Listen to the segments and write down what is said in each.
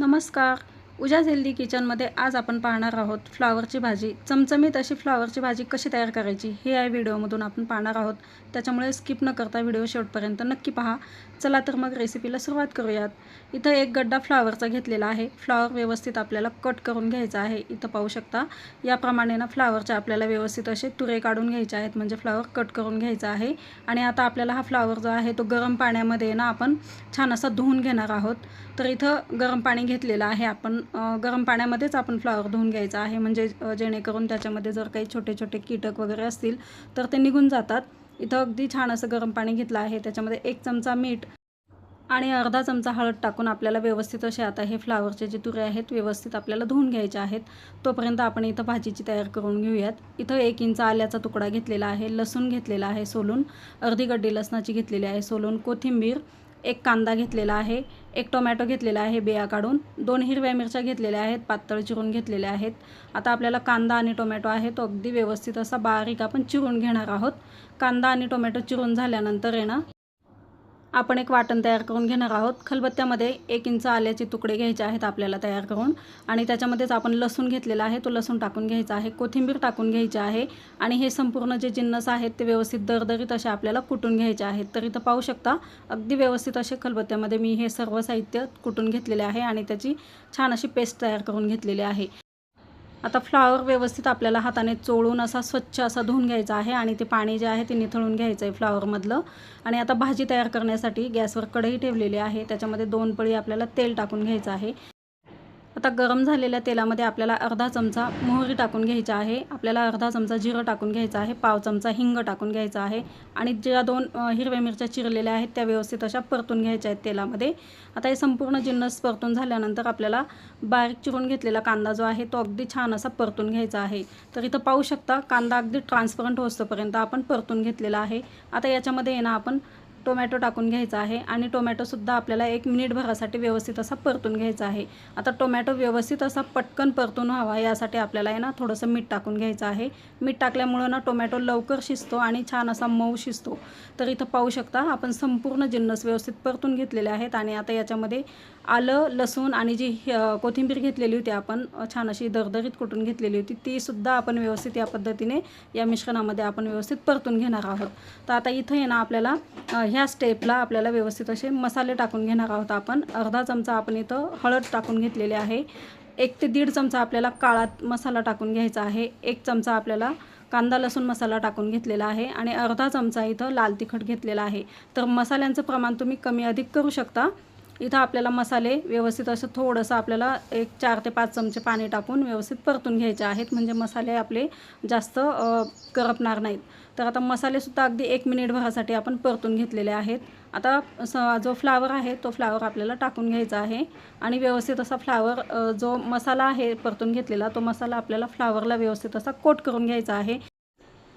नमस्कार. उजाज हेल्दी किचनमध्ये आज आपण पाहणार आहोत फ्लावरची भाजी. चमचमीत अशी फ्लावरची भाजी कशी तयार करायची हे या व्हिडिओमधून आपण पाहणार आहोत. त्याच्यामुळे स्किप न करता व्हिडिओ शेवटपर्यंत नक्की पहा. चला तर मग रेसिपीला सुरुवात करूयात. इथं एक गड्डा फ्लावरचा घेतलेला आहे. फ्लावर व्यवस्थित आपल्याला कट करून घ्यायचा आहे. इथं पाहू शकता याप्रमाणे ना फ्लावरचे आपल्याला व्यवस्थित असे तुरे काढून घ्यायचे आहेत. म्हणजे फ्लावर कट करून घ्यायचा आहे. आणि आता आपल्याला हा फ्लावर जो आहे तो गरम पाण्यामध्ये ना आपण छान असा धुवून घेणार आहोत. तर इथं गरम पाणी घेतलेलं आहे आपण. गरम पाण्यामध्येच आपण फ्लावर धुवून घ्यायचा आहे. म्हणजे जेणेकरून त्याच्यामध्ये जर काही छोटे छोटे कीटक वगैरे असतील तर ते निघून जातात. इथं अगदी छान असं गरम पाणी घेतलं आहे. त्याच्यामध्ये एक चमचा मीठ आणि अर्धा चमचा हळद टाकून आपल्याला व्यवस्थित असे आता हे फ्लावरचे जे तुरे आहेत व्यवस्थित आपल्याला धुवून घ्यायचे आहेत. तोपर्यंत आपण इथं भाजीची तयार करून घेऊयात. इथं एक इंच आल्याचा तुकडा घेतलेला आहे लसूण घेतलेला आहे सोलून अर्धी गड्डी लसणाची घेतलेली आहे सोलून कोथिंबीर एक कांदा घेतलेला आहे एक टोमॅटो घेतलेला आहे बिया काढून दोन हिरव्या मिरच्या घेतलेल्या आहेत पातळ चिरून घेतलेल्या आहेत. आता आपल्याला कांदा आणि टोमॅटो आहे तो अगदी व्यवस्थित असा बारीक आपण चिरून घेणार आहोत. कांदा आणि टोमॅटो चिरून झाल्यानंतर आहे ना आपण एक वाटण तयार करून घेणार आहोत. खलबत्त्यामध्ये एक इंच आल्याचे तुकडे घ्यायचे आहेत आपल्याला तयार करून. आणि त्याच्यामध्येच आपण लसूण घेतलेला आहे. तो लसूण टाकून घ्यायचा आहे. कोथिंबीर टाकून घ्यायची आहे. आणि हे संपूर्ण जे जिन्नस आहेत ते व्यवस्थित दरदरीत असे आपल्याला कुटून घ्यायचे आहेत. तर इथं पाहू शकता अगदी व्यवस्थित असे खलबत्त्यामध्ये मी हे सर्व साहित्य कुटून घेतलेले आहे. आणि त्याची छान अशी पेस्ट तयार करून घेतलेली आहे. आता फ्लावर व्यवस्थित आपल्याला हाताने चोळून असा स्वच्छ असा धुवून घ्यायचा आहे आणि ते पाणी जे आहे ते निथळून घ्यायचं आहे फ्लावरमधलं आणि आता भाजी तयार करण्यासाठी गॅसवर कढई ठेवलेली आहे. त्याच्यामध्ये दोन पळी आपल्याला तेल टाकून घ्यायचं आहे. आता गरम झालेल्या तेलामध्ये आपल्याला अर्धा चमचा मोहरी टाकून घ्यायचा आहे. आपल्याला अर्धा चमचा जिरं टाकून घ्यायचं आहे. पाव चमचा हिंग टाकून घ्यायचा आहे. आणि ज्या दोन हिरव्या मिरच्या चिरलेल्या आहेत त्या व्यवस्थित अशा परतून घ्यायच्या आहेत तेलामध्ये. आता हे संपूर्ण जिन्नस परतून झाल्यानंतर आपल्याला बारीक चिरून घेतलेला कांदा जो आहे तो अगदी छान असा परतून घ्यायचा आहे. तर इथं पाहू शकता कांदा अगदी ट्रान्सपरंट होतोपर्यंत आपण परतून घेतलेला आहे. आता याच्यामध्ये आहे ना आपण टोमॅटो टाकून घ्यायचा आहे आणि टोमॅटोसुद्धा आपल्याला एक मिनिटभरासाठी व्यवस्थित असा परतून घ्यायचा आहे. आता टोमॅटो व्यवस्थित असा पटकन परतून व्हावा यासाठी आपल्याला आहे ना थोडंसं मीठ टाकून घ्यायचं आहे. मीठ टाकल्यामुळं ना टोमॅटो लवकर शिजतो आणि छान असा मऊ शिजतो. तर इथं पाहू शकता आपण संपूर्ण जिन्नस व्यवस्थित परतून घेतलेले आहेत आणि आता याच्यामध्ये आलं लसूण आणि जी कोथिंबीर घेतलेली होती आपण छान अशी दरदरीत कुटून घेतलेली होती तीसुद्धा आपण व्यवस्थित या पद्धतीने या मिश्रणामध्ये आपण व्यवस्थित परतून घेणार आहोत. तर आता इथं आहे ना आपल्याला ह्या स्टेपला आपल्याला व्यवस्थित असे मसाले टाकून घेणार आहोत आपण. अर्धा चमचा आपण इथं हळद टाकून घेतलेले आहे. एक ते दीड चमचा आपल्याला काळा मसाला टाकून घ्यायचा आहे. एक चमचा आपल्याला कांदा लसूण मसाला टाकून घेतलेला आहे आणि अर्धा चमचा इथं लाल तिखट घेतलेला आहे. तर मसाल्यांचं प्रमाण तुम्ही कमी अधिक करू शकता. इथं आपल्याला मसाले व्यवस्थित असं थोडंसं आपल्याला एक चार ते पाच चमचे पाणी टाकून व्यवस्थित परतून घ्यायचे आहेत. म्हणजे मसाले आपले जास्त करपणार नाहीत. तर आता मसालेसुद्धा अगदी एक मिनिटभरासाठी आपण परतून घेतलेले आहेत. आता स जो फ्लावर आहे तो फ्लावर आपल्याला टाकून घ्यायचा आहे. आणि व्यवस्थित असा फ्लावर जो मसाला आहे परतून घेतलेला तो मसाला आपल्याला फ्लावरला व्यवस्थित असा कोट करून घ्यायचा आहे.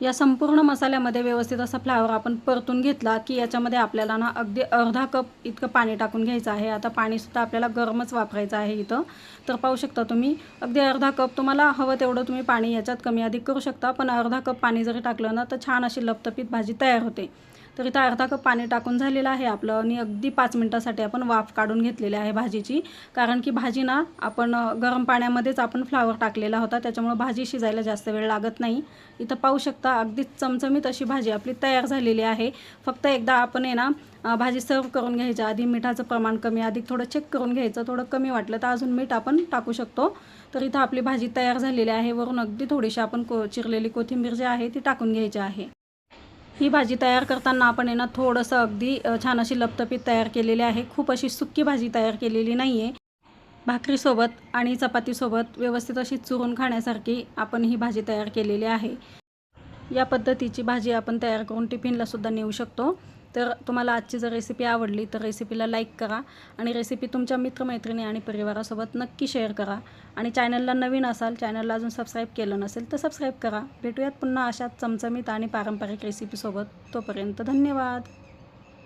या संपूर्ण मसाल्यामध्ये व्यवस्थित असा फ्लावर आपण परतून घेतला की याच्यामध्ये आपल्याला ना अगदी अर्धा कप इतकं पाणी टाकून घ्यायचं आहे. आता पाणीसुद्धा आपल्याला गरमच वापरायचं आहे इथं. तर पाहू शकता तुम्ही अगदी अर्धा कप तुम्हाला हवं तेवढं तुम्ही पाणी याच्यात कमी अधिक करू शकता. पण अर्धा कप पाणी जरी टाकलं ना तर छान अशी लपतपीत भाजी तयार होते. तर इथं अर्धा कप पाणी टाकून झालेलं आहे आपलं. आणि अगदी पाच मिनटासाठी आपण वाफ काढून घेतलेली आहे भाजीची. कारण की भाजी ना आपण गरम पाण्यामध्येच आपण फ्लावर टाकलेला होता. त्याच्यामुळं भाजी शिजायला जास्त वेळ लागत नाही. इथं पाहू शकता अगदीच चमचमीत अशी भाजी आपली तयार झालेली आहे. फक्त एकदा आपण आहे ना भाजी सर्व करून घ्यायच्या आधी मिठाचं प्रमाण कमी अधिक थोडं चेक करून घ्यायचं. थोडं कमी वाटलं तर अजून मीठ आपण टाकू शकतो. तर इथं आपली भाजी तयार झालेली आहे. वरून अगदी थोडीशी आपण को चिरलेली कोथिंबीर जी आहे ती टाकून घ्यायची आहे. ही भाजी तयार करताना आपण आहे ना थोडंसं अगदी छान अशी लपतपीत तयार केलेली आहे. खूप अशी सुक्की भाजी तयार केलेली नाही आहे भाकरीसोबत आणि चपातीसोबत व्यवस्थित अशी चुरून खाण्यासारखी आपण ही भाजी तयार केलेली आहे. या पद्धतीची भाजी आपण तयार करून टिफिनलासुद्धा नेऊ शकतो. तर तुम्हाला आजची जर रेसिपी आवडली तर रेसिपीला लाईक करा आणि रेसिपी तुमच्या मित्रमैत्रिणी आणि परिवारासोबत नक्की शेअर करा. आणि चॅनलला नवीन असाल चॅनलला अजून सबस्क्राईब केलं नसेल तर सबस्क्राईब करा. भेटूयात पुन्हा अशाच चमचमीत आणि पारंपरिक रेसिपीसोबत तोपर्यंत धन्यवाद.